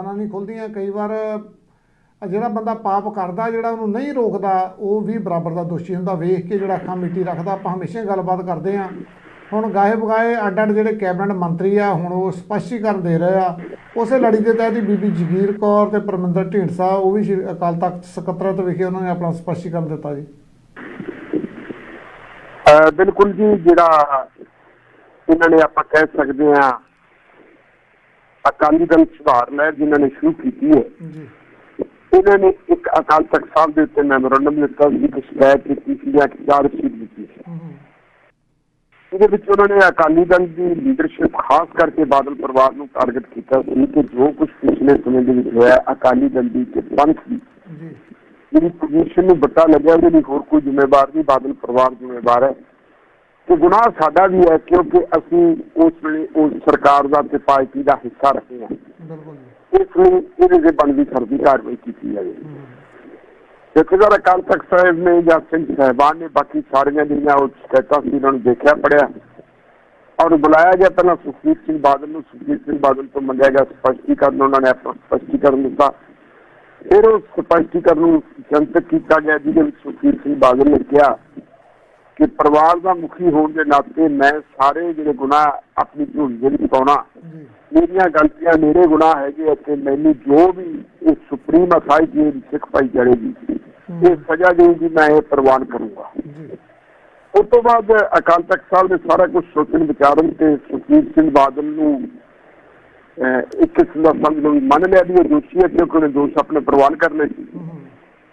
ਜ਼ੁਬਾਨਾਂ ਨਹੀਂ ਖੁੱਲਦੀਆਂ ਕਈ ਵਾਰ ਜਿਹੜਾ ਬੰਦਾ ਪਾਪ ਕਰਦਾ, ਜਿਹੜਾ ਉਹਨੂੰ ਨਹੀਂ ਰੋਕਦਾ, ਉਹ ਵੀ ਬਰਾਬਰ ਦਾ ਦੋਸ਼ੀ ਹੁੰਦਾ। ਵੇਖ ਕੇ ਜਿਹੜਾ ਅੱਖਾਂ ਮਿੱਟੀ ਰੱਖਦਾ, ਆਪਾਂ ਹਮੇਸ਼ਾ ਗੱਲਬਾਤ ਕਰਦੇ ਆ ਹੁਣ ਗਾਏ ਬਗਾਏ ਅੱਡ ਅੱਡ ਜਿਹੜੇ ਕੈਬਨਿਟ ਮੰਤਰੀ ਆ, ਹੁਣ ਉਹ ਸਪਸ਼ਟੀਕਰਨ ਦੇ ਰਹੇ ਆ। ਉਸੇ ਲੜੀ ਦੇ ਤਹਿਤ ਹੀ ਬੀਬੀ ਜਗੀਰ ਕੌਰ ਤੇ ਪਰਮਿੰਦਰ ਢੀਂਡਸਾ, ਉਹ ਵੀ ਅਕਾਲ ਤਖਤ ਸਕੱਤਰਤ ਵਿਖੇ ਉਹਨਾਂ ਨੇ ਆਪਣਾ ਸਪਸ਼ਟੀਕਰਨ ਦਿੱਤਾ ਜੀ। ਬਿਲਕੁਲ ਜੀ, ਜਿਹੜਾ ਇਹਨਾਂ ਨੇ ਆਪਾਂ ਕਹਿ ਸਕਦੇ ਹਾਂ ਅਕਾਲੀ ਦਲ ਸੁਧਾਰ ਲਹਿਰ ਜਿਨ੍ਹਾਂ ਨੇ ਸ਼ੁਰੂ ਕੀਤੀ ਹੈ। ਜੀ। ਇਹਨਾਂ ਨੇ ਇੱਕ ਅਕਾਲ ਤਖਤ ਸਾਹਿਬ ਦੇ ਉੱਤੇ ਮੈਮੋਰੰਡਮ ਦਿੱਤਾ ਸੀ ਇੱਕ ਸ਼ਿਕਾਇਤ ਕੀਤੀ ਸੀ ਜਾਂ ਚਾਰਜ ਸ਼ੀਟ ਦਿੱਤੀ ਸੀ। ਇਹਦੇ ਵਿੱਚ ਉਹਨਾਂ ਨੇ ਅਕਾਲੀ ਦਲ ਦੀ ਲੀਡਰਸ਼ਿਪ ਖਾਸ ਕਰਕੇ ਬਾਦਲ ਪਰਿਵਾਰ ਨੂੰ ਟਾਰਗੇਟ ਕੀਤਾ ਸੀ ਕਿ ਜੋ ਕੁਝ ਪਿਛਲੇ ਸਮੇਂ ਦੇ ਵਿੱਚ ਹੋਇਆ ਅਕਾਲੀ ਦਲ ਦੀ ਤੇ ਪੰਥ ਦੀ। ਜੀ। ਜਿਹੜੀ ਪੋਜੀਸ਼ਨ ਨੂੰ ਬੱਟਾ ਲੱਗਿਆ ਉਹਦੇ ਲਈ ਹੋਰ ਕੋਈ ਜ਼ਿੰਮੇਵਾਰ ਨਹੀਂ ਬਾਦਲ ਪਰਿਵਾਰ ਜ਼ਿੰਮੇਵਾਰ ਹੈ। ਤੇ ਗੁਨਾਹ ਸਾਡਾ ਵੀ ਹੈ ਕਿਉਂਕਿ ਅਸੀਂ ਉਸ ਵੇਲੇ ਉਸ ਸਰਕਾਰ ਦਾ ਤੇ ਪਾਰਟੀ ਦਾ ਹਿੱਸਾ ਰਹੇ ਹਾਂ। ਬਿਲਕੁਲ ਇਸ ਲਈ ਇਹਦੇ ਤੇ ਬਣਦੀ ਸਰਦੀ ਕਾਰਵਾਈ ਕੀਤੀ ਜਾਵੇ। ਜਥੇਦਾਰ ਅਕਾਲ ਤਖਤ ਸਾਹਿਬ ਨੇ ਜਾਂ ਸਿੰਘ ਸਾਹਿਬਾਨ ਨੇ ਬਾਕੀ ਸਾਰੀਆਂ ਜਿਹੜੀਆਂ ਉਹ ਸ਼ਿਕਾਇਤਾਂ ਸੀ ਉਹਨਾਂ ਨੂੰ ਦੇਖਿਆ ਪੜਿਆ ਔਰ ਬੁਲਾਇਆ ਗਿਆ ਪਹਿਲਾਂ ਸੁਖਬੀਰ ਸਿੰਘ ਬਾਦਲ ਨੂੰ ਸੁਖਬੀਰ ਸਿੰਘ ਬਾਦਲ ਤੋਂ ਮੰਗਿਆ ਗਿਆ ਸਪਸ਼ਟੀਕਰਨ ਉਹਨਾਂ ਨੇ ਆਪਣਾ ਸਪਸ਼ਟੀਕਰਨ ਦਿੱਤਾ। ਫਿਰ ਉਸ ਸਪਸ਼ਟੀਕਰਨ ਨੂੰ ਜਨਤਕ ਕੀਤਾ ਗਿਆ ਜਿਹਦੇ ਵਿੱਚ ਸੁਖਬੀਰ ਸਿੰਘ ਬਾਦਲ ਨੇ ਕਿਹਾ ਕਿ ਪਰਿਵਾਰ ਦਾ ਮੁਖੀ ਹੋਣ ਦੇ ਨਾਤੇ ਮੈਂ ਸਾਰੇ ਜਿਹੜੇ ਗੁਨਾਹ ਆਪਣੀ ਝੋਲੀ ਵਿੱਚ ਪਾਉਣਾ। ਜੀ। ਮੇਰੀਆਂ ਗਲਤੀਆਂ ਮੇਰੇ ਗੁਨਾਹ ਹੈਗੇ ਅਤੇ ਮੈਨੂੰ ਜੋ ਵੀ ਇਹ ਸੁਪਰੀਮ ਅਥਾਰਟੀ ਦੀ ਸਿੱਖ ਭਾਈਚਾਰੇ ਦੀ ਇਹ ਸਜ਼ਾ ਦੇਊਗੀ ਮੈਂ ਇਹ ਪ੍ਰਵਾਨ ਕਰੂੰਗਾ। ਜੀ। ਉਸ ਤੋਂ ਬਾਅਦ ਅਕਾਲ ਤਖਤ ਸਾਹਿਬ ਨੇ ਸਾਰਾ ਕੁਝ ਸੋਚਣ ਵਿਚਾਰਨ ਤੇ ਸੁਖਬੀਰ ਸਿੰਘ ਬਾਦਲ ਨੂੰ ਇੱਕ ਕਿਸਮ ਦਾ ਸਮਝ ਲਓ ਮੰਨ ਲਿਆ ਵੀ ਇਹ ਦੋਸ਼ੀ ਹੈ ਕਿਉਂਕਿ ਉਹਨੇ ਦੋਸ਼ ਆਪਣੇ ਪ੍ਰਵਾਨ ਕਰਨੇ ਸੀ। ਹੂੰ। ਹੂੰ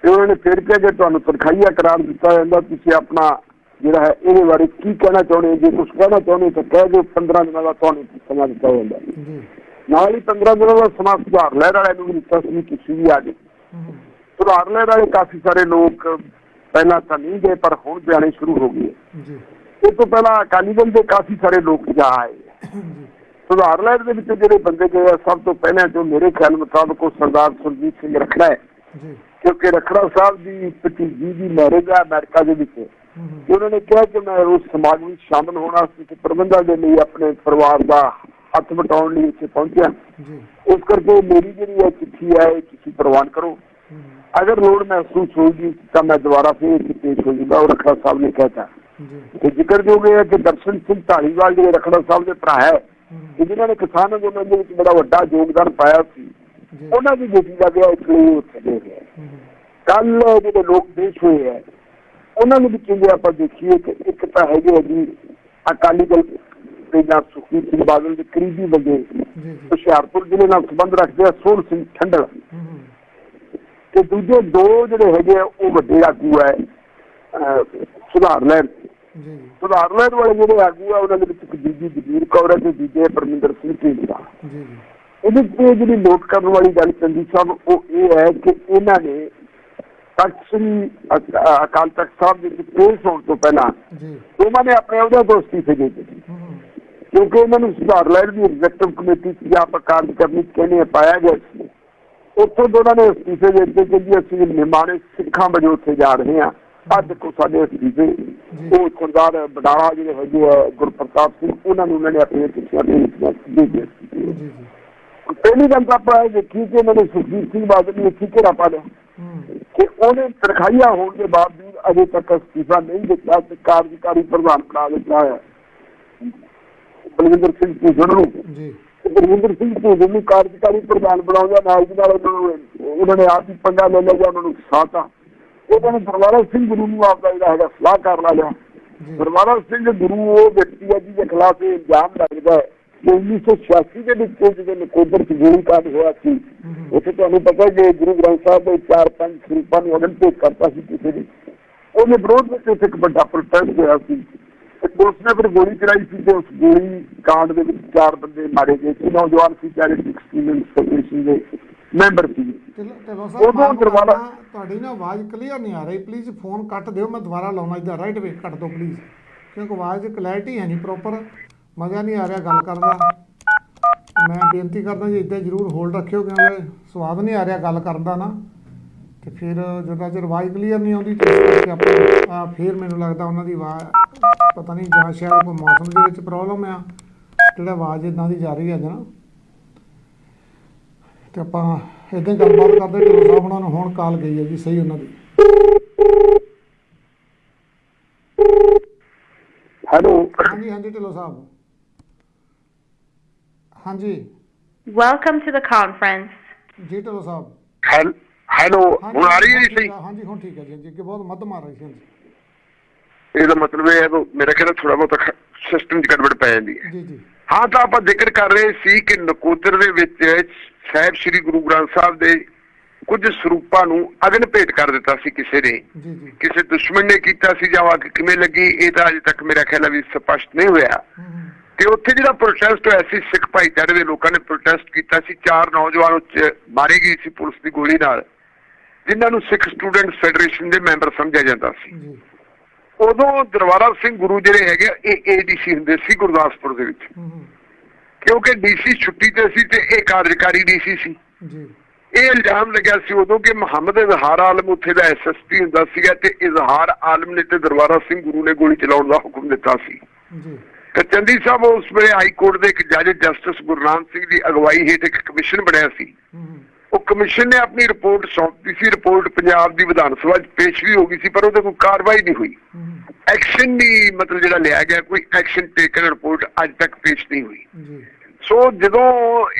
ਤੇ ਉਹਨਾਂ ਨੇ ਫਿਰ ਕਿਹਾ ਕਿ ਤੁਹਾਨੂੰ ਤਨਖਾਹੀਆ ਕਰਾਰ ਦਿੱਤਾ ਜਾਂਦਾ ਤੁਸੀਂ ਆਪਣਾ ਜਿਹੜਾ ਹੈ ਇਹਦੇ ਬਾਰੇ ਕੀ ਕਹਿਣਾ ਚਾਹੁੰਦੇ ਹੋ? ਜੇ ਕੁਝ ਕਹਿਣਾ ਚਾਹੁੰਦੇ ਹੋ ਤਾਂ ਕਹਿ ਦਿਓ 15 ਦਿਨਾਂ ਦਾ ਤੁਹਾਨੂੰ ਸਮਾਂ ਦਿੱਤਾ ਜਾਂਦਾ ਜੀ। ਨਾਲ ਹੀ 15 ਦਿਨਾਂ ਦਾ ਸਮਾਂ ਸੁਧਾਰ ਲਹਿਰ ਵਾਲਿਆਂ ਨੂੰ ਵੀ ਸੀ ਕਿਸੇ ਵੀ ਆ ਹੂੰ ਹੂੰ। ਸੁਧਾਰ ਲਹਿਰ ਵਾਲੇ ਕਾਫੀ ਸਾਰੇ ਲੋਕ ਪਹਿਲਾਂ ਤਾਂ ਨਹੀਂ ਗਏ ਪਰ ਹੁਣ ਜਾਣੇ ਸ਼ੁਰੂ ਹੋ ਗਏ। ਜੀ। ਇਸ ਤੋਂ ਪਹਿਲਾਂ ਅਕਾਲੀ ਦਲ ਦੇ ਕਾਫੀ ਸਾਰੇ ਲੋਕ ਜਾ ਆਏ। ਜੀ। ਸੁਧਾਰ ਲਹਿਰ ਦੇ ਵਿੱਚ ਜਿਹੜੇ ਬੰਦੇ ਗਏ ਆ ਸਭ ਤੋਂ ਪਹਿਲਾਂ ਜੋ ਮੇਰੇ ਖਿਆਲ ਮੁਤਾਬਕ ਉਹ ਸਰਦਾਰ ਸੁਰਜੀਤ ਸਿੰਘ ਰਖੜਾ ਹੈ। ਜੀ। ਕਿਉਂਕਿ ਰਖੜਾ ਸਾਹਿਬ ਦੀ ਭਤੀਜੀ ਦੀ ਮੈਰਿਜ ਆ ਅਮਰੀਕਾ ਦੇ ਵਿੱਚ। ਹੂੰ ਹੂੰ ਉਹਨਾਂ ਨੇ ਕਿਹਾ ਕਿ ਮੈਂ ਉਸ ਸਮਾਗਮ ਵਿੱਚ ਸ਼ਾਮਲ ਹੋਣਾ ਸੀ ਤੇ ਪ੍ਰਬੰਧਾਂ ਦੇ ਲਈ ਆਪਣੇ ਪਰਿਵਾਰ ਦਾ ਹੱਥ ਵਟਾਉਣ ਲਈ ਇੱਥੇ ਪਹੁੰਚਿਆ। ਜੀ। ਉਸ ਕਰਕੇ ਮੇਰੀ ਜਿਹੜੀ ਇਹ ਚਿੱਠੀ ਹੈ ਇਹ ਤੁਸੀਂ ਪ੍ਰਵਾਨ ਕਰੋ। ਹੂੰ। ਅਗਰ ਲੋੜ ਮਹਿਸੂਸ ਹੋਊਗੀ ਤਾਂ ਮੈਂ ਦੁਬਾਰਾ ਫਿਰ ਪੇਸ਼ ਹੋ ਉਹ ਰਖੜਾ ਸਾਹਿਬ ਨੇ ਕਹਿਤਾ। ਜੀ। ਤੇ ਜ਼ਿਕਰ ਜੋ ਗਿਆ ਕਿ ਦਰਸ਼ਨ ਸਿੰਘ ਢਾਲੀਵਾਲ ਜਿਹੜੇ ਰਖੜਾ ਸਾਹਿਬ ਦੇ ਭਰਾ ਹੈ ਹੂੰ। ਕਿ ਜਿਨ੍ਹਾਂ ਨੇ ਕਿਸਾਨ ਅੰਦੋਲਨ ਦੇ ਵਿੱਚ ਬੜਾ ਵੱਡਾ ਯੋਗਦਾਨ ਪਾਇਆ ਸੀ ਉਹਨਾਂ ਦੀ ਬੇਟੀ ਦਾ ਵਿਆਹ ਇਸ ਲਈ ਉੱਥੇ ਦੇ ਗਿਆ ਹੂੰ। ਹੂੰ। ਕੱਲ ਜਿਹੜੇ ਲੋਕ ਪੇਸ਼ ਹੋਏ ਹੈ ਉਹਨਾਂ ਨੂੰ ਵੀ ਜੇ ਆਪਾਂ ਦੇਖੀਏ ਕਿ ਇੱਕ ਤਾਂ ਹੈਗੇ ਆ ਜੀ ਅਕਾਲੀ ਦਲ ਦੇ ਜਾਂ ਸੁਖਬੀਰ ਸਿੰਘ ਬਾਦਲ ਦੇ ਕਰੀਬੀ ਬੰਦੇ ਜੀ ਜੀ। ਹੁਸ਼ਿਆਰਪੁਰ ਜ਼ਿਲ੍ਹੇ ਨਾਲ ਸੰਬੰਧ ਰੱਖਦੇ ਆ ਸੋਹਣ ਸਿੰਘ ਠੰਡਲ। ਹੂੰ ਹੂੰ। ਤੇ ਦੂਜੇ ਦੋ ਜਿਹੜੇ ਹੈਗੇ ਆ ਉਹ ਵੱਡੇ ਆਗੂ ਹੈ ਸੁਧਾਰ ਲੈਣ ਜੀ ਸੁਧਾਰ ਲੈਣ ਵਾਲੇ ਜਿਹੜੇ ਆਗੂ ਆ ਉਹਨਾਂ ਦੇ ਵਿੱਚ ਇੱਕ ਬੀਬੀ ਜਗੀਰ ਕੌਰ ਹੈ ਤੇ ਦੂਜੇ ਪਰਮਿੰਦਰ ਸਿੰਘ ਢੀਂਡਸਾ। ਜੀ ਜੀ। ਇਹਦੇ ਤੇ ਜਿਹੜੀ ਨੋਟ ਕਰਨ ਵਾਲੀ ਗੱਲ ਚੰਦੀ ਸਾਹਿਬ ਉਹ ਇਹ ਹੈ ਕਿ ਇਹਨਾਂ ਨੇ ਤਖਤ ਸ੍ਰੀ ਅਕਾਲ ਤਖਤ ਸਾਹਿਬ ਦੇ ਪੇਸ਼ ਹੋਣ ਤੋਂ ਪਹਿਲਾਂ ਜੀ। ਉਹਨਾਂ ਨੇ ਆਪਣੇ ਅਹੁਦੇ ਤੋਂ ਅਸਤੀਫੇ ਦੇ ਦਿੱਤੇ ਹੂੰ ਹੂੰ। ਕਿਉਂਕਿ ਇਹਨਾਂ ਨੂੰ ਸੁਧਾਰ ਲੈਣ ਦੀ ਐਗਜ਼ੈਕਟਿਵ ਕਮੇਟੀ ਚ ਜਾਂ ਆਪਾਂ ਕਾਰਜ ਕਰਨੀ ਕਹਿੰਦੇ ਪਾਇਆ ਗਿਆ ਸੀ। ਉੱਥੋਂ ਦੋਨਾਂ ਨੇ ਅਸਤੀਫੇ ਦੇ ਦਿੱਤੇ ਕਿ ਜੀ ਅਸੀਂ ਨਿਮਾਣੇ ਸਿੱਖਾਂ ਵਜੋਂ ਉੱਥੇ ਜਾ ਰਹੇ ਹਾਂ। ਅੱਜ ਕੋ ਸਾਡੇ ਅਸਤੀਫੇ। ਉਹ ਸਰਦਾਰ ਬਡਾਲਾ ਜਿਹੜੇ ਹੈਗੇ ਗੁਰਪ੍ਰਤਾਪ ਸਿੰਘ ਉਹਨਾਂ ਨੂੰ ਉਹਨਾਂ ਨੇ ਆਪਣੀਆਂ ਚਿੱਠੀਆਂ ਦੇ ਦੇ ਜੀ ਜੀ। ਪਹਿਲੀ ਗੱਲ ਤਾਂ ਆਪਾਂ ਇਹ ਦੇਖੀ ਕਿ ਇਹਨਾਂ ਨੇ ਸੁਖਬੀਰ ਸਿੰਘ ਬਾਦਲ ਨੂੰ ਘੇਰਾ ਪਾ ਲਿਆ ਕਿ ਉਹਨੇ ਤਰਖਾਈਆ ਹੋਣ ਦੇ ਬਾਵਜੂਦ ਅਜੇ ਤੱਕ ਅਸਤੀਫਾ ਨਹੀਂ ਦਿੱਤਾ ਤੇ ਕਾਰਜਕਾਰੀ ਪ੍ਰਧਾਨ ਬਣਾ ਦਿੱਤਾ ਹੈ। ਬਲਵਿੰਦਰ ਸਿੰਘ ਭੂਸ਼ਣ ਨੂੰ। ਜੀ। ਬਲਵਿੰਦਰ ਸਿੰਘ ਭੂਸ਼ਣ ਨੂੰ ਕਾਰਜਕਾਰੀ ਪ੍ਰਧਾਨ ਬਣਾਉਂਦਾ ਨਾਲ ਦੀ ਨਾਲ ਉਹਨਾਂ ਨੂੰ ਉਹਨਾਂ ਨੇ ਆਪ ਹੀ ਪੰਗਾ ਲੈ ਲਿਆ ਉਹਨਾਂ ਨੂੰ ਸਾਤਾ। ਉਹਨਾਂ ਨੇ ਪਰਵਾਰਾ ਸਿੰਘ ਗੁਰੂ ਨੂੰ ਆਪ ਦਾ ਜਿਹੜਾ ਹੈਗਾ ਸਲਾਹਕਾਰ ਲਾ ਲਿਆ। ਜੀ। ਪਰਵਾਰਾ ਸਿੰਘ ਗੁਰੂ ਉਹ ਵਿਅਕਤੀ ਹੈ ਜਿਹਦੇ ਖਿਲਾਫ ਇਹ ਇਲਜ਼ਾਮ ਲੱਗਦਾ ਹੈ। 1986 ਦੇ ਵਿੱਚ ਜਦੋਂ ਨਕੋਦਰ ਚ ਗੋਲੀ ਕਾਂਡ ਹੋਇਆ ਸੀ ਉੱਥੇ ਤੁਹਾਨੂੰ ਪਤਾ ਹੈ ਕਿ ਗੁਰੂ ਗ੍ਰੰਥ ਸਾਹਿਬ ਦੇ ਚਾਰ ਪੰਜ ਸਰੂਪਾਂ ਨੂੰ ਅਗਨ ਭੇਟ ਕਰਤਾ ਸੀ ਕਿਸੇ ਨੇ। ਉਹਦੇ ਵਿਰੋਧ ਵਿੱਚ ਉੱਥੇ ਇੱਕ ਵੱਡਾ ਪ੍ਰੋਟੈਸਟ ਹੋਇਆ ਸੀ। ਪੁਲਿਸ ਨੇ ਫਿਰ ਗੋਲੀ ਚਲਾਈ ਸੀ ਤੇ ਉਸ ਗੋਲੀ ਕਾਂਡ ਦੇ ਵਿੱਚ ਚਾਰ ਬੰਦੇ ਮਾਰੇ ਗਏ ਸੀ। ਨੌਜਵਾਨ ਸੀ ਚੈਰਿਟੀ ਐਕਸਪੀਰੀਅੰਸ ਫੈਡਰੇਸ਼ਨ ਦੇ ਮੈਂਬਰ ਸੀ। ਉਦੋਂ ਕਰਨਾ, ਤੁਹਾਡੀ ਨਾ ਆਵਾਜ਼ ਕਲੀਅਰ ਨਹੀਂ ਆ ਰਹੀ। ਪਲੀਜ਼ ਫੋਨ ਕੱਟ ਦਿਓ ਮੈਂ ਦੁਬਾਰਾ ਲਾਉਣਾ। ਇਧਰ ਰਾਈਟ ਵੇ ਕੱਟ ਦਿਓ ਪਲੀਜ਼ ਕਿਉਂਕਿ ਆਵਾਜ਼ ਦੀ ਕਲੈਰਿਟੀ ਹੈ ਨਹੀਂ ਪ੍ਰੋਪਰ ਮਜ਼ਾ ਨਹੀਂ ਆ ਰਿਹਾ ਗੱਲ ਕਰਨ ਦਾ। ਮੈਂ ਬੇਨਤੀ ਕਰਦਾ ਜੀ ਇੱਦਾਂ ਜ਼ਰੂਰ ਹੋਲਡ ਰੱਖਿਓ ਕਿਉਂਕਿ ਸਵਾਦ ਨਹੀਂ ਆ ਰਿਹਾ ਗੱਲ ਕਰਨ ਦਾ ਨਾ। ਤੇ ਫਿਰ ਜਦੋਂ ਚਿਰ ਆਵਾਜ਼ ਕਲੀਅਰ ਨਹੀਂ ਆਉਂਦੀ ਤੇ ਆਪਾਂ ਆ ਫਿਰ ਮੈਨੂੰ ਲੱਗਦਾ ਉਹਨਾਂ ਦੀ ਆਵਾਜ਼ ਪਤਾ ਨਹੀਂ ਜਾਂ ਸ਼ਾਇਦ ਕੋਈ ਮੌਸਮ ਦੇ ਵਿੱਚ ਪ੍ਰੋਬਲਮ ਆ ਜਿਹੜਾ ਆਵਾਜ਼ ਇਦਾਂ ਦੀ ਜਾ ਰਹੀ ਹੈ ਨਾ। ਤੇ ਆਪਾਂ ਇਦਾਂ ਗੱਲਬਾਤ ਕਰਦੇ ਢਿੱਲੋਂ ਸਾਹਿਬ ਉਹਨਾਂ ਨੂੰ ਹੁਣ ਕਾਲ ਗਈ ਹੈ ਜੀ ਸਹੀ ਉਹਨਾਂ ਦੀ। ਹੈਲੋ ਹਾਂਜੀ ਹਾਂਜੀ ਢਿੱਲੋਂ ਸਾਹਿਬ। ਹਾਂਜੀ। Welcome to the conference. ਜੀ ਢਿੱਲੋਂ ਸਾਹਿਬ। ਹੈਲ- ਹੈਲੋ ਹਾਂਜੀ, ਹੁਣ ਆ ਰਹੀ ਹੈ ਜੀ ਸਹੀ? ਹਾਂਜੀ ਹੁਣ ਠੀਕ ਹੈ ਜੀ ਜੀ ਅੱਗੇ ਬਹੁਤ ਮੱਧਮ ਆ ਰਹੀ ਸੀ ਹਾਂਜੀ। ਇਹਦਾ ਮਤਲਬ ਇਹ ਹੈ ਕਿ ਮੇਰਾ ਖਿਆਲ ਥੋੜਾ ਬਹੁਤ ਸਿਸਟਮ 'ਚ ਗੜਬੜ ਪੈ ਜਾਂਦੀ ਹੈ। ਜੀ ਜੀ। ਹਾਂ ਤਾਂ ਆਪਾਂ ਜ਼ਿਕਰ ਕਰ ਰਹੇ ਸੀ ਕਿ ਨਕੋਦਰ ਦੇ ਵਿੱਚ ਸਾਹਿਬ ਸ੍ਰੀ ਗੁਰੂ ਗ੍ਰੰਥ ਸਾਹਿਬ ਦੇ ਕੁਝ ਸਰੂਪਾਂ ਨੂੰ ਅਗਨ ਭੇਟ ਕਰ ਦਿੱਤਾ ਸੀ ਕਿਸੇ ਨੇ। ਜੀ ਜੀ। ਕਿਸੇ ਦੁਸ਼ਮਣ ਨੇ ਕੀਤਾ ਸੀ ਜਾਂ ਆ ਕੇ ਕਿਵੇਂ ਲੱਗੀ ਇਹ ਤਾਂ ਅਜੇ ਤੱਕ ਮੇਰਾ ਖਿਆਲ ਹੈ ਵੀ ਸਪਸ਼ਟ ਨਹੀਂ ਹੋਇਆ। ਤੇ ਉੱਥੇ ਜਿਹੜਾ ਪ੍ਰੋਟੈਸਟ ਹੋਇਆ ਸੀ ਸਿੱਖ ਭਾਈਚਾਰੇ ਦੇ ਲੋਕਾਂ ਨੇ ਪ੍ਰੋਟੈਸਟ ਕੀਤਾ ਸੀ ਚਾਰ ਨੌਜਵਾਨ ਉੱਚ ਮਾਰੇ ਗਏ ਸੀ ਪੁਲਿਸ ਦੀ ਗੋਲੀ ਨਾਲ ਜਿਨ੍ਹਾਂ ਨੂੰ ਸਿੱਖ ਸਟੂਡੈਂਟ ਫੈਡਰੇਸ਼ਨ ਦੇ ਮੈਂਬਰ ਸਮਝਿਆ ਜਾਂਦਾ ਸੀ। ਉਦੋਂ ਦਰਬਾਰਾ ਸਿੰਘ ਗੁਰੂ ਜਿਹੜੇ ਹੈਗੇ ਇਹ ਏਡੀਸੀ ਹੁੰਦੇ ਸੀ ਗੁਰਦਾਸਪੁਰ ਦੇ ਵਿੱਚ। ਕਿਉਂਕਿ ਡੀਸੀ ਛੁੱਟੀ ਤੇ ਸੀ ਤੇ ਇਹ ਕਾਰਜਕਾਰੀ ਡੀਸੀ ਸੀ। ਜੀ। ਇਹ ਇਲਜ਼ਾਮ ਲੱਗਿਆ ਸੀ ਉਦੋਂ ਕਿ ਮੁਹੰਮਦ ਇਜ਼ਹਾਰ ਆਲਮ ਉੱਥੇ ਦਾ ਐਸਐਸਪੀ ਹੁੰਦਾ ਸੀਗਾ ਤੇ ਇਜ਼ਹਾਰ ਆਲਮ ਨੇ ਤੇ ਦਰਬਾਰਾ ਸਿੰਘ ਗੁਰੂ ਨੇ ਗੋਲੀ ਚਲਾਉਣ ਦਾ ਹੁਕਮ ਦਿੱਤਾ ਸੀ। ਜੀ। ਤੇ ਚੰਦੀ ਸਾਹਿਬ ਉਸ ਵੇਲੇ ਹਾਈ ਕੋਰਟ ਦੇ ਇੱਕ ਜੱਜ ਜਸਟਿਸ ਗੁਰਨਾਮ ਸਿੰਘ ਦੀ ਅਗਵਾਈ ਹੇਠ ਇੱਕ ਕਮਿਸ਼ਨ ਬਣਿਆ ਸੀ। ਉਹ ਕਮਿਸ਼ਨ ਨੇ ਆਪਣੀ ਰਿਪੋਰਟ ਸੌਂਪੀ ਸੀ। ਰਿਪੋਰਟ ਪੰਜਾਬ ਦੀ ਵਿਧਾਨ ਸਭਾ 'ਚ ਪੇਸ਼ ਵੀ ਹੋ ਗਈ ਸੀ ਪਰ ਉਹਦੇ ਕੋਈ ਕਾਰਵਾਈ ਨਹੀਂ ਹੋਈ। ਐਕਸ਼ਨ ਨਹੀਂ ਮਤਲਬ ਜਿਹੜਾ ਲਿਆ ਗਿਆ ਕੋਈ ਐਕਸ਼ਨ ਟੇਕਨ ਰਿਪੋਰਟ ਅੱਜ ਤੱਕ ਪੇਸ਼ ਨਹੀਂ ਹੋਈ। ਸੋ ਜਦੋਂ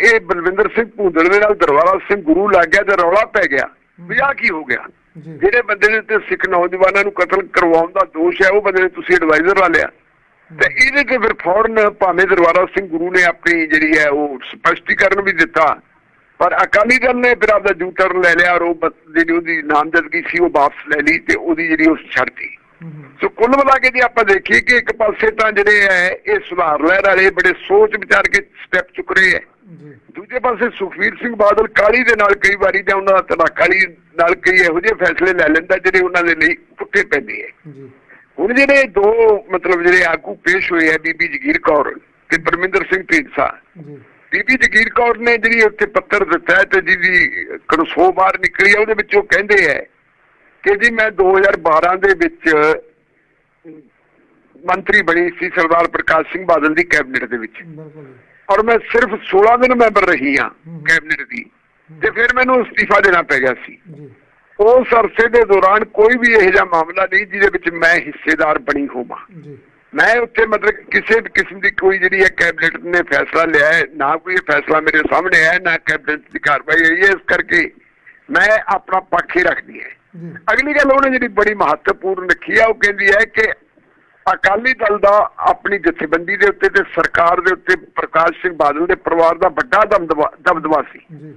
ਇਹ ਬਲਵਿੰਦਰ ਸਿੰਘ ਭੂੰਦੜ ਦੇ ਨਾਲ ਦਰਬਾਰਾ ਸਿੰਘ ਗੁਰੂ ਲੱਗ ਗਿਆ ਤੇ ਰੌਲਾ ਪੈ ਗਿਆ ਵੀ ਆਹ ਕੀ ਹੋ ਗਿਆ? ਜਿਹੜੇ ਬੰਦੇ ਦੇ ਉੱਤੇ ਸਿੱਖ ਨੌਜਵਾਨਾਂ ਨੂੰ ਕਤਲ ਕਰਵਾਉਣ ਦਾ ਦੋਸ਼ ਹੈ ਉਹ ਬੰਦੇ ਨੇ ਤੁਸੀਂ ਐਡਵਾਈਜ਼ਰ ਲਾ ਲਿਆ। ਤੇ ਇਹਦੇ ਤੇ ਫਿਰ ਫੌਰਨ ਭਾਵੇਂ ਦਰਬਾਰਾ ਸਿੰਘ ਗੁਰੂ ਨੇ ਆਪਣੀ ਜਿਹੜੀ ਹੈ ਉਹ ਸਪਸ਼ਟੀਕਰਨ ਵੀ ਦਿੱਤਾ ਪਰ ਅਕਾਲੀ ਦਲ ਨੇ ਫਿਰ ਆਪਦਾ ਜੂ ਟਰਨ ਲੈ ਲਿਆ ਔਰ ਉਹ ਬਸ ਜਿਹੜੀ ਉਹਦੀ ਨਾਮਜ਼ਦਗੀ ਸੀ ਉਹ ਵਾਪਸ ਲੈ ਲਈ ਤੇ ਉਹਦੀ ਜਿਹੜੀ ਉਹ ਛੱਡਤੀ ਸੋ ਕੁੱਲ ਮਿਲਾ ਕੇ ਜੇ ਆਪਾਂ ਦੇਖੀਏ ਕਿ ਇੱਕ ਪਾਸੇ ਤਾਂ ਜਿਹੜੇ ਹੈ ਇਹ ਸੁਧਾਰ ਲਹਿਰ ਵਾਲੇ ਬੜੇ ਸੋਚ ਵਿਚਾਰ ਕੇ ਸਟੈਪ ਚੁੱਕ ਰਹੇ ਹੈ। ਦੂਜੇ ਪਾਸੇ ਸੁਖਵੀਰ ਸਿੰਘ ਬਾਦਲ ਕਾਲੀ ਦੇ ਨਾਲ ਕਈ ਵਾਰੀ ਜਾਂ ਉਹਨਾਂ ਦਾ ਤਨਾਕਾਲੀ ਨਾਲ ਕਈ ਇਹੋ ਜਿਹੇ ਫੈਸਲੇ ਲੈ ਲੈਂਦਾ ਜਿਹੜੇ ਉਹਨਾਂ ਦੇ ਲਈ ਪੁੱਠੇ ਪੈਂਦੇ ਹੈ। ਹੁਣ ਜਿਹੜੇ ਦੋ ਮਤਲਬ ਜਿਹੜੇ ਆਗੂ ਪੇਸ਼ ਹੋਏ ਆ ਬੀਬੀ ਜਗੀਰ ਕੌਰ ਤੇ ਪਰਮਿੰਦਰ ਸਿੰਘ ਢੀਂਡਸਾ। ਜੀ। ਬੀਬੀ ਜਗੀਰ ਕੌਰ ਨੇ ਜਿਹੜੀ ਉੱਥੇ ਪੱਤਰ ਦਿੱਤਾ ਤੇ ਜਿਹਦੀ ਕਨਸੋ ਬਾਹਰ ਨਿਕਲੀ ਹੈ ਉਹਦੇ ਵਿੱਚ ਉਹ ਕਹਿੰਦੇ ਹੈ ਕਿ ਜੀ ਮੈਂ 2012 ਦੇ ਵਿੱਚ ਮੰਤਰੀ ਬਣੀ ਸੀ ਸਰਦਾਰ ਪ੍ਰਕਾਸ਼ ਸਿੰਘ ਬਾਦਲ ਦੀ ਕੈਬਨਿਟ ਦੇ ਵਿੱਚ। ਔਰ ਮੈਂ ਸਿਰਫ 16 ਦਿਨ ਮੈਂਬਰ ਰਹੀ ਹਾਂ। ਕੈਬਨਿਟ ਦੀ। ਤੇ ਫਿਰ ਮੈਨੂੰ ਅਸਤੀਫਾ ਦੇਣਾ ਪੈ ਗਿਆ ਸੀ। ਜੀ। ਉਸ ਅਰਸੇ ਦੇ ਦੌਰਾਨ ਕੋਈ ਵੀ ਇਹੋ ਜਿਹਾ ਮਾਮਲਾ ਨਹੀਂ ਜਿਹਦੇ ਵਿੱਚ ਮੈਂ ਹਿੱਸੇਦਾਰ ਬਣੀ ਹੋਵਾਂ। ਜੀ। ਮੈਂ ਉੱਥੇ ਮਤਲਬ ਕਿਸੇ ਕਿਸਮ ਦੀ ਕੋਈ ਜਿਹੜੀ ਹੈ ਕੈਬਨਿਟ ਨੇ ਫੈਸਲਾ ਲਿਆ ਹੈ ਨਾ ਕੋਈ ਫੈਸਲਾ ਮੇਰੇ ਸਾਹਮਣੇ ਹੈ ਨਾ ਕੈਬਨਿਟ ਦੀ ਕਾਰਵਾਈ ਹੋਈ ਹੈ। ਇਸ ਕਰਕੇ ਮੈਂ ਆਪਣਾ ਪੱਖ ਹੀ ਰੱਖਦੀ ਹੈ। ਅਗਲੀ ਗੱਲ ਉਹਨੇ ਜਿਹੜੀ ਬੜੀ ਮਹੱਤਵਪੂਰਨ ਰੱਖੀ ਹੈ ਉਹ ਕਹਿੰਦੀ ਹੈ ਕਿ ਅਕਾਲੀ ਦਲ ਦਾ ਆਪਣੀ ਜਥੇਬੰਦੀ ਦੇ ਉੱਤੇ ਤੇ ਸਰਕਾਰ ਦੇ ਉੱਤੇ ਪ੍ਰਕਾਸ਼ ਸਿੰਘ ਬਾਦਲ ਦੇ ਪਰਿਵਾਰ ਦਾ ਵੱਡਾ ਦਬਦਬਾ ਦਬਦਬਾ ਸੀ ਜੀ।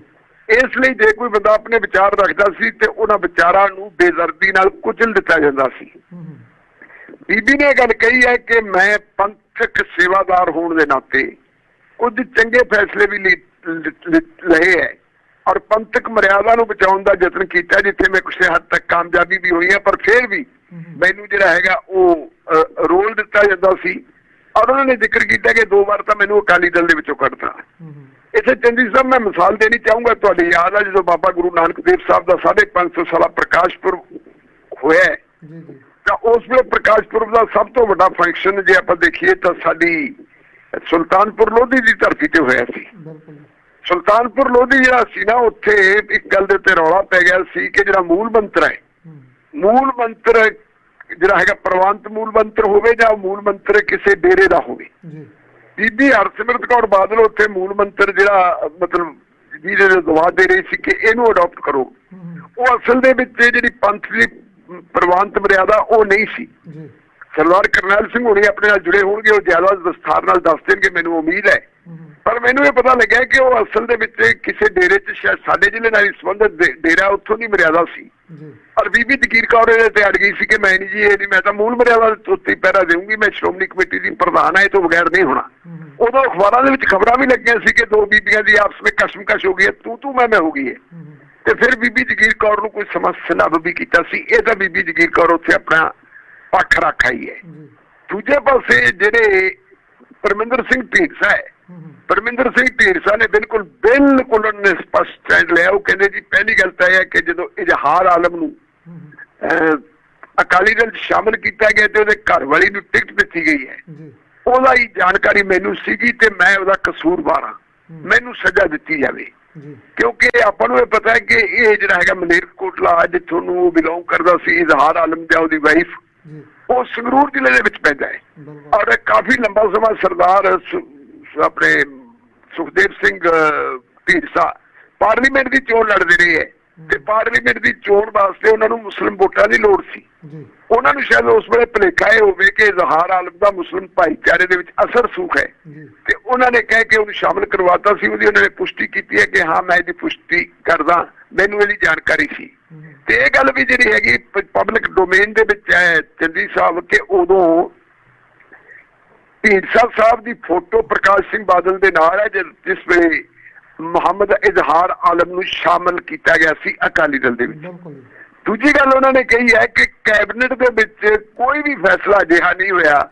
ਇਸ ਲਈ ਜੇ ਕੋਈ ਬੰਦਾ ਆਪਣੇ ਵਿਚਾਰ ਰੱਖਦਾ ਸੀ ਤੇ ਉਹਨਾਂ ਵਿਚਾਰਾਂ ਨੂੰ ਬੇਦਰਦੀ ਨਾਲ ਕੁਚਲ ਦਿੱਤਾ ਜਾਂਦਾ ਸੀ। ਬੀਬੀ ਨੇ ਗੱਲ ਕਹੀ ਹੈ ਕਿ ਮੈਂ ਪੰਥਕ ਸੇਵਾਦਾਰ ਹੋਣ ਦੇ ਨਾਤੇ ਕੁਝ ਚੰਗੇ ਫੈਸਲੇ ਵੀ ਲਏ ਹੈ ਔਰ ਪੰਥਕ ਮਰਿਆਦਾ ਨੂੰ ਬਚਾਉਣ ਦਾ ਯਤਨ ਕੀਤਾ ਜਿੱਥੇ ਮੈਂ ਕਿਸੇ ਹੱਦ ਤੱਕ ਕਾਮਯਾਬੀ ਵੀ ਹੋਈ ਹੈ, ਪਰ ਫਿਰ ਵੀ ਮੈਨੂੰ ਜਿਹੜਾ ਹੈਗਾ ਉਹ ਰੋਲ ਦਿੱਤਾ ਜਾਂਦਾ ਸੀ। ਔਰ ਉਹਨਾਂ ਨੇ ਜ਼ਿਕਰ ਕੀਤਾ ਕਿ ਦੋ ਵਾਰ ਤਾਂ ਮੈਨੂੰ ਅਕਾਲੀ ਦਲ ਦੇ ਵਿੱਚੋਂ ਕੱਢਤਾ। ਇੱਥੇ ਚੰਦੀ ਸਾਹਿਬ ਮੈਂ ਮਿਸਾਲ ਦੇਣੀ ਚਾਹੂੰਗਾ ਤੁਹਾਡੀ ਯਾਦ ਆ ਜਦੋਂ ਬਾਬਾ ਗੁਰੂ ਨਾਨਕ ਦੇਵ ਸਾਹਿਬ ਦਾ 550 ਸਾਲਾ ਪ੍ਰਕਾਸ਼ ਪੁਰਬ ਹੋਇਆ ਹੈ, ਜੀ ਜੀ। ਤਾਂ ਉਸ ਵੇਲੇ ਪ੍ਰਕਾਸ਼ ਪੁਰਬ ਦਾ ਸਭ ਤੋਂ ਵੱਡਾ ਫੰਕਸ਼ਨ ਜੇ ਆਪਾਂ ਦੇਖੀਏ ਤਾਂ ਸਾਡੀ ਸੁਲਤਾਨਪੁਰ ਲੋਧੀ ਦੀ ਧਰਤੀ ਤੇ ਹੋਇਆ ਸੀ। ਬਿਲਕੁਲ। ਸੁਲਤਾਨਪੁਰ ਲੋਧੀ ਜਿਹੜਾ ਸੀ ਨਾ ਉੱਥੇ ਇੱਕ ਗੱਲ ਦੇ ਉੱਤੇ ਰੌਲਾ ਪੈ ਗਿਆ ਸੀ ਕਿ ਜਿਹੜਾ ਮੂਲ ਮੰਤਰ ਹੈ ਹੂੰ, ਮੂਲ ਮੰਤਰ ਜਿਹੜਾ ਹੈਗਾ ਪ੍ਰਵਾਨਤ ਮੂਲ ਮੰਤਰ ਹੋਵੇ ਜਾਂ ਮੂਲ ਮੰਤਰ ਕਿਸੇ ਡੇਰੇ ਦਾ ਹੋਵੇ। ਜੀ। ਬੀਬੀ ਹਰਸਿਮਰਤ ਕੌਰ ਬਾਦਲ ਉੱਥੇ ਮੂਲ ਮੰਤਰ ਜਿਹੜਾ ਮਤਲਬ ਜਿਹਦੇ ਦੇ ਦਵਾ ਦੇ ਰਹੀ ਸੀ ਕਿ ਇਹਨੂੰ ਅਡਾਪਟ ਕਰੋ। ਉਹ ਅਸਲ ਦੇ ਵਿੱਚ ਜਿਹੜੀ ਪੰਥ ਦੀ ਪ੍ਰਵਾਨਤ ਮਰਿਆਦਾ ਉਹ ਨਹੀਂ ਸੀ। ਜੀ। ਸਰਦਾਰ ਕਰਨੈਲ ਸਿੰਘ ਹੁਣੀ ਆਪਣੇ ਨਾਲ ਜੁੜੇ ਹੋਣਗੇ ਉਹ ਜ਼ਿਆਦਾ ਵਿਸਥਾਰ ਨਾਲ ਦੱਸ ਦੇਣਗੇ ਮੈਨੂੰ ਉਮੀਦ ਹੂੰ, ਪਰ ਮੈਨੂੰ ਇਹ ਪਤਾ ਲੱਗਿਆ ਕਿ ਉਹ ਅਸਲ ਦੇ ਵਿੱਚ ਕਿਸੇ ਡੇਰੇ 'ਚ ਸ਼ਾਇਦ ਸਾਡੇ ਜ਼ਿਲ੍ਹੇ ਨਾਲ ਸੰਬੰਧਿਤ ਡੇਰਾ ਉੱਥੋਂ ਦੀ ਮਰਿਆਦਾ ਸੀ। ਜੀ। ਔਰ ਬੀਬੀ ਜਗੀਰ ਕੌਰ ਇਹਦੇ ਤੇ ਅੜ ਗਈ ਸੀ ਕਿ ਮੈਂ ਨਹੀਂ ਜੀ ਇਹ ਨਹੀਂ ਮੈਂ ਤਾਂ ਮੂਲ ਮਰਿਆਦਾ ਦੇ ਉੱਤੇ ਪਹਿਰਾ ਦੇਵਾਂਗੀ ਮੈਂ ਸ਼੍ਰੋਮਣੀ ਕਮੇਟੀ ਦੀ ਪ੍ਰਧਾਨ ਹਾਂ ਇਹ ਤੋਂ ਬਗੈਰ ਨਹੀਂ ਹੋਣਾ। ਉਦੋਂ ਅਖਬਾਰਾਂ ਦੇ ਵਿੱਚ ਖਬਰਾਂ ਵੀ ਲੱਗੀਆਂ ਸੀ ਕਿ ਦੋ ਬੀਬੀਆਂ ਦੀ ਆਪਸ ਵਿੱਚ ਕਸ਼ਮਕਸ਼ ਹੋ ਗਈ ਹੈ ਤੂੰ ਤੂੰ ਮੈਂ ਮੈਂ ਹੋ ਗਈ ਹੈ। ਤੇ ਫਿਰ ਬੀਬੀ ਜਗੀਰ ਕੌਰ ਨੂੰ ਕੋਈ ਸਮੱਸਿਆ ਵੀ ਕੀਤਾ ਸੀ। ਇਹ ਤਾਂ ਬੀਬੀ ਜਗੀਰ ਕੌਰ ਉੱਥੇ ਆਪਣਾ ਪੱਖ ਰੱਖ ਆਈ ਹੈ। ਦੂਜੇ ਪਾਸੇ ਜਿਹੜੇ ਪਰਮਿੰਦਰ ਸਿੰਘ ਢੀਂਡਸਾ ਹੂੰ, ਪਰਮਿੰਦਰ ਸਿੰਘ ਢੀਂਡਸਾ ਨੇ ਬਿਲਕੁਲ ਬਿਲਕੁਲ ਉਹਨੇ ਸਪਸ਼ਟ ਸਟੈਂਡ ਲਿਆ। ਉਹ ਕਹਿੰਦੇ ਜੀ ਪਹਿਲੀ ਗੱਲ ਤਾਂ ਇਹ ਹੈ ਕਿ ਜਦੋਂ ਇਜ਼ਹਾਰ ਆਲਮ ਨੂੰ ਅਕਾਲੀ ਦਲ ਸ਼ਾਮਲ ਕੀਤਾ ਗਿਆ ਤੇ ਉਹਦੇ ਘਰ ਵਾਲੀ ਨੂੰ ਟਿਕਟ ਦਿੱਤੀ ਗਈ ਹੈ। ਉਹਦਾ ਹੀ ਜਾਣਕਾਰੀ ਮੈਨੂੰ ਸੀਗੀ ਤੇ ਮੈਂ ਉਹਦਾ ਕਸੂਰਵਾਰ ਹਾਂ। ਮੈਨੂੰ ਸਜ਼ਾ ਦਿੱਤੀ ਜਾਵੇ। ਕਿਉਂਕਿ ਆਪਾਂ ਨੂੰ ਇਹ ਪਤਾ ਹੈ ਕਿ ਇਹ ਜਿਹੜਾ ਹੈਗਾ ਮਲੇਰਕੋਟਲਾ ਜਿੱਥੋਂ ਨੂੰ ਉਹ ਬਿਲੋਂਗ ਕਰਦਾ ਸੀ ਇਜ਼ਹਾਰ ਆਲਮ ਜਾਂ ਉਹਦੀ ਵਾਈਫ ਉਹ ਸੰਗਰੂਰ ਜ਼ਿਲ੍ਹੇ ਦੇ ਵਿੱਚ ਪੈਂਦਾ ਹੈ। ਔਰ ਕਾਫੀ ਲੰਬਾ ਸਮਾਂ ਸਰਦਾਰ ਆਪਣੇ ਸੁਖਦੇਵ ਸਿੰਘ ਢੀਂਡਸਾ ਪਾਰਲੀਮੈਂਟ ਦੀ ਚੋਣ ਲੜਦੇ ਰਹੇ ਹੈ। ਤੇ ਪਾਰਲੀਮੈਂਟ ਦੀ ਚੋਣ ਵਾਸਤੇ ਉਹਨਾਂ ਨੂੰ ਮੁਸਲਿਮ ਵੋਟਾਂ ਦੀ ਲੋੜ ਸੀ। ਜੀ। ਉਹਨਾਂ ਨੂੰ ਸ਼ਾਇਦ ਉਸ ਵੇਲੇ ਭੁਲੇਖਾ ਇਹ ਹੋਵੇ ਕਿ ਇਜ਼ਹਾਰ ਆਲਮ ਦਾ ਮੁਸਲਿਮ ਭਾਈਚਾਰੇ ਦੇ ਵਿੱਚ ਅਸਰ ਸੂਖ ਹੈ। ਤੇ ਉਹਨਾਂ ਨੇ ਕਹਿ ਕੇ ਉਹਨੂੰ ਸ਼ਾਮਲ ਕਰਵਾਤਾ ਸੀ। ਉਹਦੀ ਉਹਨਾਂ ਨੇ ਪੁਸ਼ਟੀ ਕੀਤੀ ਹੈ ਕਿ ਹਾਂ ਮੈਂ ਇਹਦੀ ਪੁਸ਼ਟੀ ਕਰਦਾ। ਮੈਨੂੰ ਇਹਦੀ ਜਾਣਕਾਰੀ ਸੀ। ਤੇ ਇਹ ਗੱਲ ਵੀ ਜਿਹੜੀ ਹੈਗੀ ਪਬਲਿਕ ਡੋਮੇਨ ਦੇ ਵਿੱਚ ਹੈ ਚੰਦੀ ਸਾਹਿਬ ਕਿ ਉਦੋਂ ਢੀਂਡਸਾ ਸਾਹਿਬ ਦੀ ਫੋਟੋ ਪ੍ਰਕਾਸ਼ ਸਿੰਘ ਬਾਦਲ ਦੇ ਨਾਲ ਹੈ ਜਿਸ ਵੇਲੇ ਮੁਹੰਮਦ ਇਜ਼ਹਾਰ ਆਲਮ ਨੂੰ ਸ਼ਾਮਲ ਕੀਤਾ ਗਿਆ ਸੀ ਅਕਾਲੀ ਦਲ ਦੇ ਵਿੱਚ। ਦੂਜੀ ਗੱਲ ਉਹਨਾਂ ਨੇ ਕਹੀ ਹੈ ਕਿ ਕੈਬਨਿਟ ਦੇ ਵਿੱਚ ਕੋਈ ਵੀ ਫੈਸਲਾ ਅਜਿਹਾ ਨਹੀਂ ਹੋਇਆ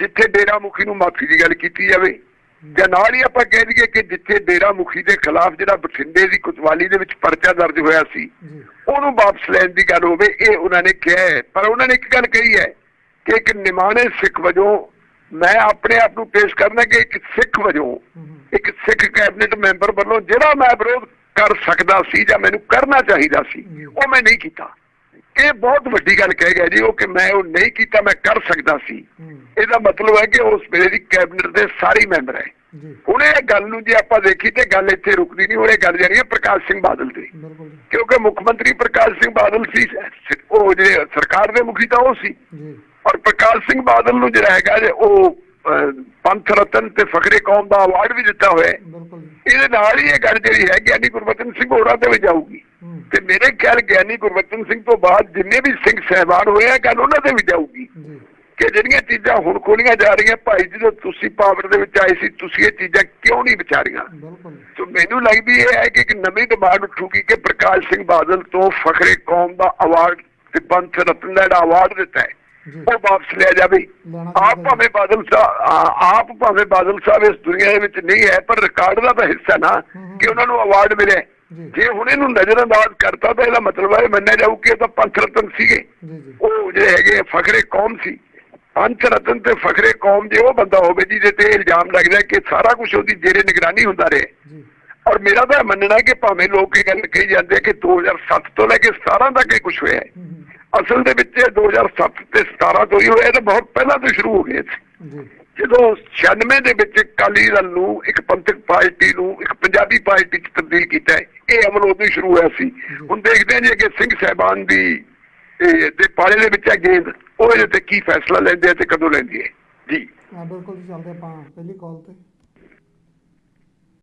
ਜਿੱਥੇ ਡੇਰਾ ਮੁਖੀ ਨੂੰ ਮਾਫੀ ਦੀ ਗੱਲ ਕੀਤੀ ਜਾਵੇ। ਜਾਂ ਨਾਲ ਹੀ ਆਪਾਂ ਕਹਿ ਦਈਏ ਕਿ ਜਿੱਥੇ ਡੇਰਾ ਮੁਖੀ ਦੇ ਖਿਲਾਫ ਜਿਹੜਾ ਬਠਿੰਡੇ ਦੀ ਕੁਤਵਾਲੀ ਦੇ ਵਿੱਚ ਪਰਚਾ ਦਰਜ ਹੋਇਆ ਸੀ ਉਹਨੂੰ ਵਾਪਸ ਲੈਣ ਦੀ ਗੱਲ ਹੋਵੇ ਇਹ ਉਹਨਾਂ ਨੇ ਕਿਹਾ ਹੈ। ਪਰ ਉਹਨਾਂ ਨੇ ਇੱਕ ਗੱਲ ਕਹੀ ਹੈ ਕਿ ਇੱਕ ਨਿਮਾਣੇ ਸਿੱਖ ਵਜੋਂ ਮੈਂ ਆਪਣੇ ਆਪ ਨੂੰ ਪੇਸ਼ ਕਰਨਾ ਕਿ ਇੱਕ ਸਿੱਖ ਵਜੋਂ ਇੱਕ ਸਿੱਖ ਕੈਬਨਿਟ ਮੈਂਬਰ ਵੱਲੋਂ ਜਿਹੜਾ ਮੈਂ ਵਿਰੋਧ ਕਰ ਸਕਦਾ ਸੀ ਜਾਂ ਮੈਨੂੰ ਕਰਨਾ ਚਾਹੀਦਾ ਸੀ। ਉਹ ਮੈਂ ਨਹੀਂ ਕੀਤਾ। ਇਹ ਬਹੁਤ ਵੱਡੀ ਗੱਲ ਕਹਿ ਗਿਆ ਜੀ ਉਹ ਕਿ ਮੈਂ ਉਹ ਨਹੀਂ ਕੀਤਾ ਮੈਂ ਕਰ ਸਕਦਾ ਸੀ। ਇਹਦਾ ਮਤਲਬ ਹੈ ਕਿ ਉਸ ਵੇਲੇ ਦੀ ਕੈਬਨਿਟ ਦੇ ਸਾਰੇ ਮੈਂਬਰ ਹੈ। ਹੁਣ ਇਹ ਗੱਲ ਨੂੰ ਜੇ ਆਪਾਂ ਦੇਖੀ ਤੇ ਗੱਲ ਇੱਥੇ ਰੁਕਦੀ ਨਹੀਂ ਇਹ ਗੱਲ ਜਾਣੀ ਹੈ ਪ੍ਰਕਾਸ਼ ਸਿੰਘ ਬਾਦਲ ਦੀ। ਕਿਉਂਕਿ ਮੁੱਖ ਮੰਤਰੀ ਪ੍ਰਕਾਸ਼ ਸਿੰਘ ਬਾਦਲ ਸੀ ਉਹ ਜਿਹੜੇ ਸਰਕਾਰ ਦੇ ਮੁਖੀ ਤਾਂ ਉਹ ਸੀ। ਔਰ ਪ੍ਰਕਾਸ਼ ਸਿੰਘ ਬਾਦਲ ਨੂੰ ਜਿਹੜਾ ਹੈਗਾ ਜੇ ਉਹ ਪੰਥ ਰਤਨ ਤੇ ਫਖਰੇ ਕੌਮ ਦਾ ਅਵਾਰਡ ਵੀ ਦਿੱਤਾ ਹੋਇਆ ਇਹਦੇ ਨਾਲ ਹੀ ਇਹ ਗੱਲ ਜਿਹੜੀ ਹੈ ਗਿਆਨੀ ਗੁਰਬਚਨ ਸਿੰਘ ਹੋਰਾਂ ਤੇ ਵੀ ਜਾਊਗੀ। ਤੇ ਮੇਰੇ ਖਿਆਲ ਗਿਆਨੀ ਗੁਰਬਚਨ ਸਿੰਘ ਤੋਂ ਬਾਅਦ ਜਿੰਨੇ ਵੀ ਸਿੰਘ ਸਹਿਬਾਨ ਹੋਏ ਆ ਗੱਲ ਉਹਨਾਂ ਤੇ ਵੀ ਜਾਊਗੀ। ਕਿ ਜਿਹੜੀਆਂ ਚੀਜ਼ਾਂ ਹੁਣ ਖੋਲੀਆਂ ਜਾ ਰਹੀਆਂ ਭਾਈ ਜਦੋਂ ਤੁਸੀਂ ਪਾਵਰ ਦੇ ਵਿੱਚ ਆਏ ਸੀ ਤੁਸੀਂ ਇਹ ਚੀਜ਼ਾਂ ਕਿਉਂ ਨਹੀਂ ਵਿਚਾਰੀਆਂ? ਸੋ ਮੈਨੂੰ ਲੱਗਦੀ ਇਹ ਹੈ ਕਿ ਇੱਕ ਨਵੀਂ ਡਿਮਾਂਡ ਉੱਠੂਗੀ ਕਿ ਪ੍ਰਕਾਸ਼ ਸਿੰਘ ਬਾਦਲ ਤੋਂ ਫਖਰੇ ਕੌਮ ਦਾ ਅਵਾਰਡ ਤੇ ਪੰਥ ਰਤਨ ਦਾ ਅਵਾਰਡ ਦਿੱਤਾ ਹੈ। ਉਹ ਵਾਪਸ ਲਿਆ ਜਾਵੇ। ਆਪ ਭਾਵੇਂ ਬਾਦਲ ਆਪ ਭਾਵੇਂ ਬਾਦਲ ਸਾਹਿਬ ਇਸ ਦੁਨੀਆ ਦੇ ਵਿੱਚ ਨਹੀਂ ਹੈ ਪਰ ਰਿਕਾਰਡ ਦਾ ਤਾਂ ਹਿੱਸਾ ਨਾ। ਕਿ ਉਹਨਾਂ ਨੂੰ ਅਵਾਰਡ ਮਿਲੇ। ਜੀ। ਹੁਣ ਇਹਨੂੰ ਨਜ਼ਰਅੰਦਾਜ਼ ਕਰਤਾ ਤਾਂ ਇਹਦਾ ਮਤਲਬ ਹੈ ਮੰਨਿਆ ਜਾਊ ਕਿ ਇਹ ਤਾਂ ਪੰਥ ਰਤਨ ਸੀਗੇ। ਉਹ ਜਿਹੜੇ ਹੈਗੇ ਫਖਰੇ ਕੌਮ ਸੀ। ਪੰਥ ਰਤਨ ਤੇ ਫਖਰੇ ਕੌਮ ਜੇ ਉਹ ਬੰਦਾ ਹੋਵੇ ਜਿਹਦੇ ਤੇ ਇਲਜ਼ਾਮ ਲੱਗਦਾ ਕਿ ਸਾਰਾ ਕੁਝ ਉਹਦੀ ਜੇਰੇ ਨਿਗਰਾਨੀ ਹੁੰਦਾ ਰਹੇ। ਔਰ ਮੇਰਾ ਤਾਂ ਮੰਨਣਾ ਕਿ ਭਾਵੇਂ ਲੋਕ ਇਹ ਗੱਲ ਕਹੀ ਜਾਂਦੇ ਕਿ 2007 ਤੋਂ ਲੈ ਕੇ 17 ਤੱਕ ਇਹ ਕੁਝ ਹੋਇਆ ਹੈ। ਅਸਲ ਦੇ ਵਿੱਚ ਇਹ 2007 ਤੇ 17 ਤੋਂ ਹੀ ਹੋਇਆ ਇਹ ਤਾਂ ਬਹੁਤ ਪਹਿਲਾਂ ਤੋਂ ਸ਼ੁਰੂ ਹੋ ਗਏ ਸੀ ਜੀ। ਜਦੋਂ 96 ਦੇ ਵਿੱਚ ਅਕਾਲੀ ਦਲ ਨੂੰ ਇੱਕ ਪੰਥਕ ਪਾਰਟੀ ਨੂੰ ਇੱਕ ਪੰਜਾਬੀ ਪਾਰਟੀ 'ਚ ਤਬਦੀਲ ਕੀਤਾ ਇਹ ਅਮਲ ਉਦੋਂ ਹੀ ਸ਼ੁਰੂ ਹੋਇਆ ਸੀ। ਹੁਣ ਦੇਖਦੇ ਹਾਂ ਜੀ ਕਿ ਸਿੰਘ ਸਹਿਬਾਨ ਦੀ ਇਹ ਦੇ ਪਾਲੇ ਦੇ ਵਿੱਚ ਹੈ ਗੇਂਦ ਉਹ ਇਹਦੇ ਤੇ ਕੀ ਫੈਸਲਾ ਲੈਂਦੇ ਆ ਤੇ ਕਦੋਂ ਲੈਂਦੀ ਹੈ ਜੀ। ਬਿਲਕੁਲ ਜੀ ਚੱਲਦੇ ਆਪਾਂ ਪਹਿਲੀ ਕਾਲ ਤੇ।